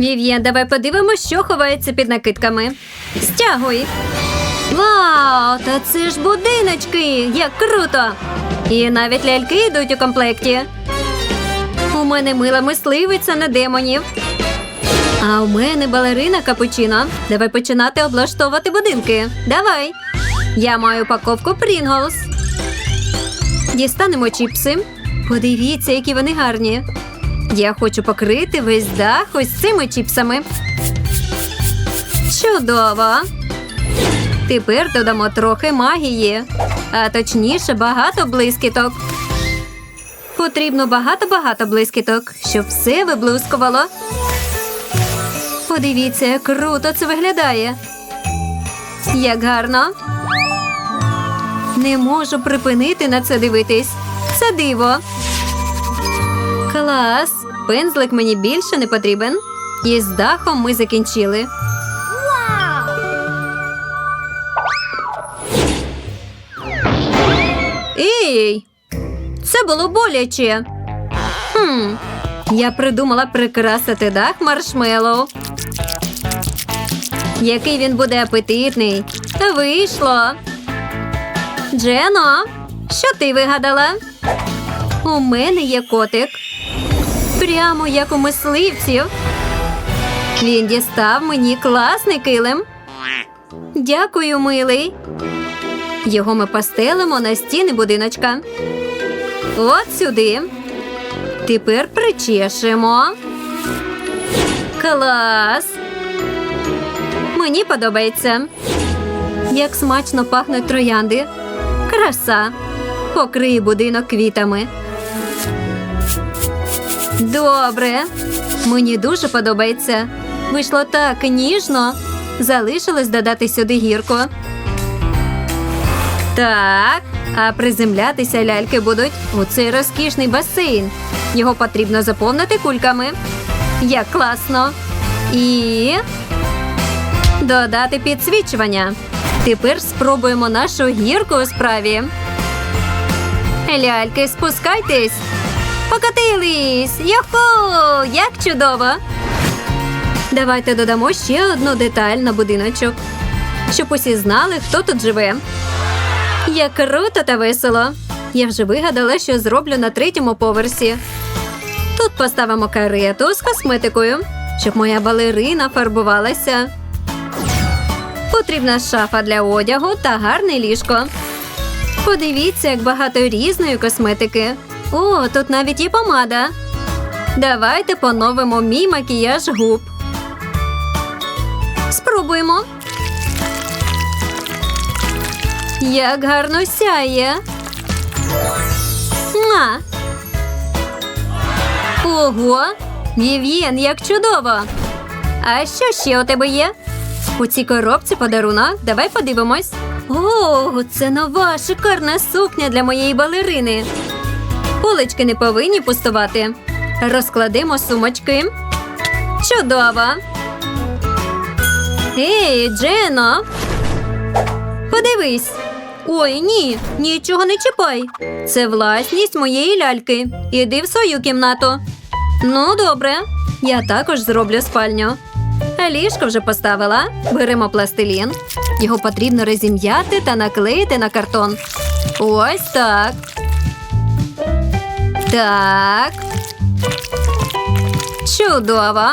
Вів'єн, давай подивимось, що ховається під накидками. Стягуй. Вау, та це ж будиночки! Як круто! І навіть ляльки йдуть у комплекті. У мене мила мисливиця на демонів. А у мене балерина капучино. Давай починати облаштовувати будинки. Давай. Я маю упаковку Pringles. Дістанемо чіпси. Подивіться, які вони гарні. Я хочу покрити весь дах ось цими чіпсами. Чудово! Тепер додамо трохи магії, а точніше багато блискіток. Потрібно багато-багато блискіток, щоб все виблискувало. Подивіться, круто це виглядає. Як гарно. Не можу припинити на це дивитись. Це диво. Клас. Пензлик мені більше не потрібен. І з дахом ми закінчили. Ей! Це було боляче. Хм, я придумала прикрасити дах маршмеллоу. Який він буде апетитний. Вийшло. Джено, що ти вигадала? У мене є котик. Прямо як у мисливців. Він дістав мені класний килим. Дякую, милий. Його ми постелимо на стіни будиночка. От сюди. Тепер причешемо. Клас. Мені подобається. Як смачно пахнуть троянди. Краса. Покрий будинок квітами. Добре. Мені дуже подобається. Вийшло так ніжно. Залишилось додати сюди гірку. Так, а приземлятися ляльки будуть у цей розкішний басейн. Його потрібно заповнити кульками. Як класно. І додати підсвічування. Тепер спробуємо нашу гірку у справі. Ляльки, спускайтесь. Покатились! Йоху! Як чудово! Давайте додамо ще одну деталь на будиночок, щоб усі знали, хто тут живе. Як круто та весело! Я вже вигадала, що зроблю на третьому поверсі. Тут поставимо карету з косметикою, щоб моя балерина фарбувалася. Потрібна шафа для одягу та гарне ліжко. Подивіться, як багато різної косметики. О, тут навіть є помада. Давайте поновимо мій макіяж губ. Спробуємо. Як гарно сяє. На. Ого! Вів'єн, як чудово! А що ще у тебе є? У цій коробці подарунок. Давай подивимось. О, це нова шикарна сукня для моєї балерини. Полички не повинні пустувати. Розкладемо сумочки. Чудово. Ей, Джено. Подивись. Ой, ні, нічого не чіпай. Це власність моєї ляльки. Іди в свою кімнату. Ну, добре. Я також зроблю спальню. Ліжко вже поставила. Беремо пластилін. Його потрібно розім'яти та наклеїти на картон. Ось так. Так. Чудово.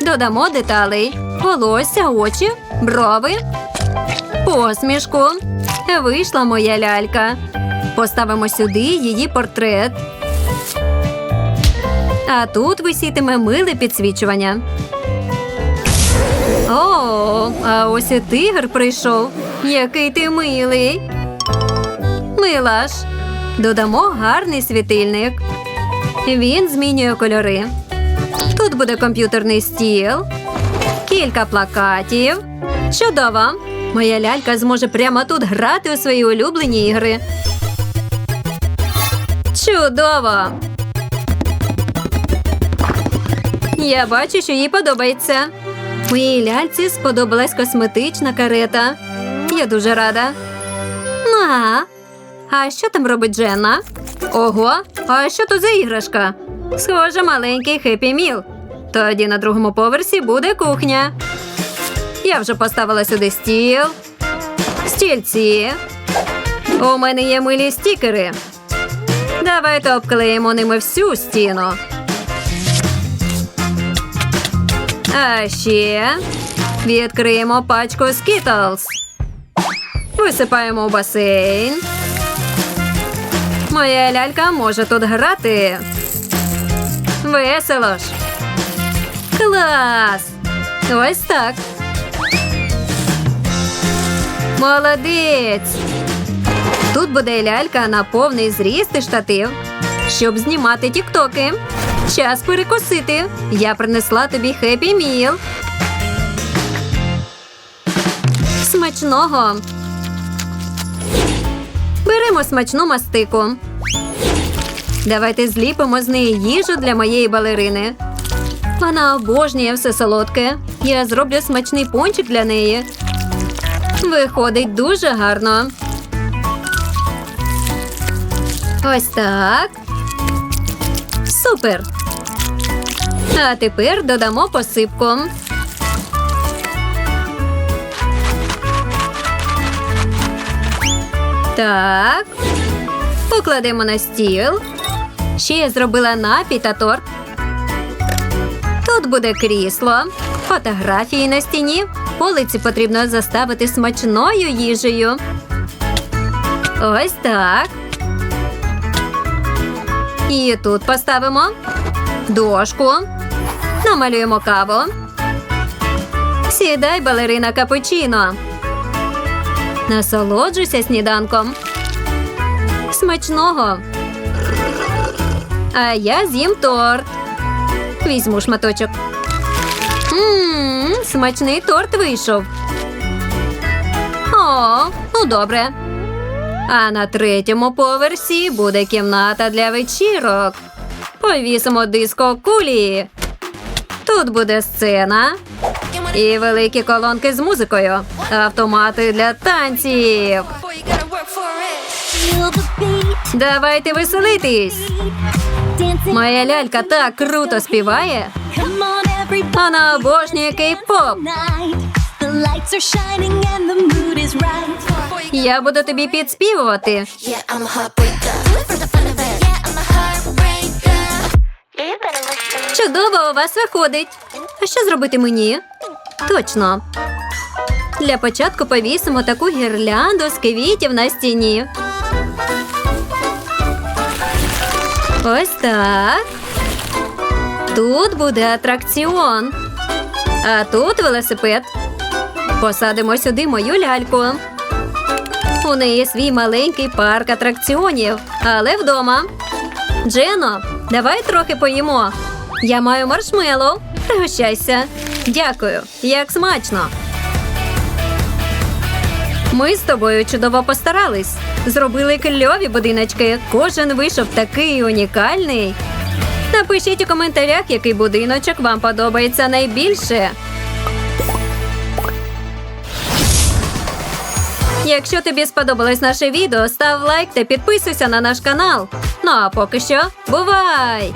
Додамо деталей. Волосся, очі, брови, посмішку. Вийшла моя лялька. Поставимо сюди її портрет. А тут висітиме миле підсвічування. О, а ось і тигр прийшов. Який ти милий. Милаш. Додамо гарний світильник. Він змінює кольори. Тут буде комп'ютерний стіл, кілька плакатів. Чудово! Моя лялька зможе прямо тут грати у свої улюблені ігри. Чудово! Я бачу, що їй подобається. Моїй ляльці сподобалась косметична карета. Я дуже рада. А, а що там робить Дженна? Ого, а що тут за іграшка? Схоже, маленький хеппі міл. Тоді на другому поверсі буде кухня. Я вже поставила сюди стіл, стільці. У мене є милі стікери. Давайте обклеїмо ними всю стіну. А ще відкриємо пачку Skittles. Висипаємо у басейн. Моя лялька може тут грати. Весело ж. Клас! Ось так. Молодець! Тут буде лялька на повний зріст і штатив, щоб знімати тіктоки. Час перекусити. Я принесла тобі хеппі міл. Смачного. Беремо смачну мастику. Давайте зліпимо з неї їжу для моєї балерини. Вона обожнює все солодке. Я зроблю смачний пончик для неї. Виходить дуже гарно. Ось так. Супер. А тепер додамо посипку. Так. Покладемо на стіл. Ще я зробила напій та торт. Тут буде крісло, фотографії на стіні. Полиці потрібно заставити смачною їжею. Ось так. І тут поставимо дошку. Намалюємо каву. Сідай, балерина капучино. Насолоджуйся сніданком. Смачного. А я з'їм торт. Візьму шматочок. Ммм, смачний торт вийшов. О, ну добре. А на третьому поверсі буде кімната для вечірок. Повісимо диско кулі. Тут буде сцена і великі колонки з музикою, автомати для танців. Давайте веселитись. Моя лялька так круто співає. Вона обожнює кей-поп. Я буду тобі підспівувати. Чудово у вас виходить. А що зробити мені? Точно. Для початку повісимо таку гірлянду з квітів на стіні. Ось так. Тут буде атракціон. А тут велосипед. Посадимо сюди мою ляльку. У неї свій маленький парк атракціонів, але вдома. Джено, давай трохи поїмо. Я маю маршмеллоу. Пригощайся. Дякую. Як смачно. Ми з тобою чудово постарались. Зробили кльові будиночки. Кожен вийшов такий унікальний. Напишіть у коментарях, який будиночок вам подобається найбільше. Якщо тобі сподобалось наше відео, став лайк та підписуйся на наш канал. Ну а поки що, бувай!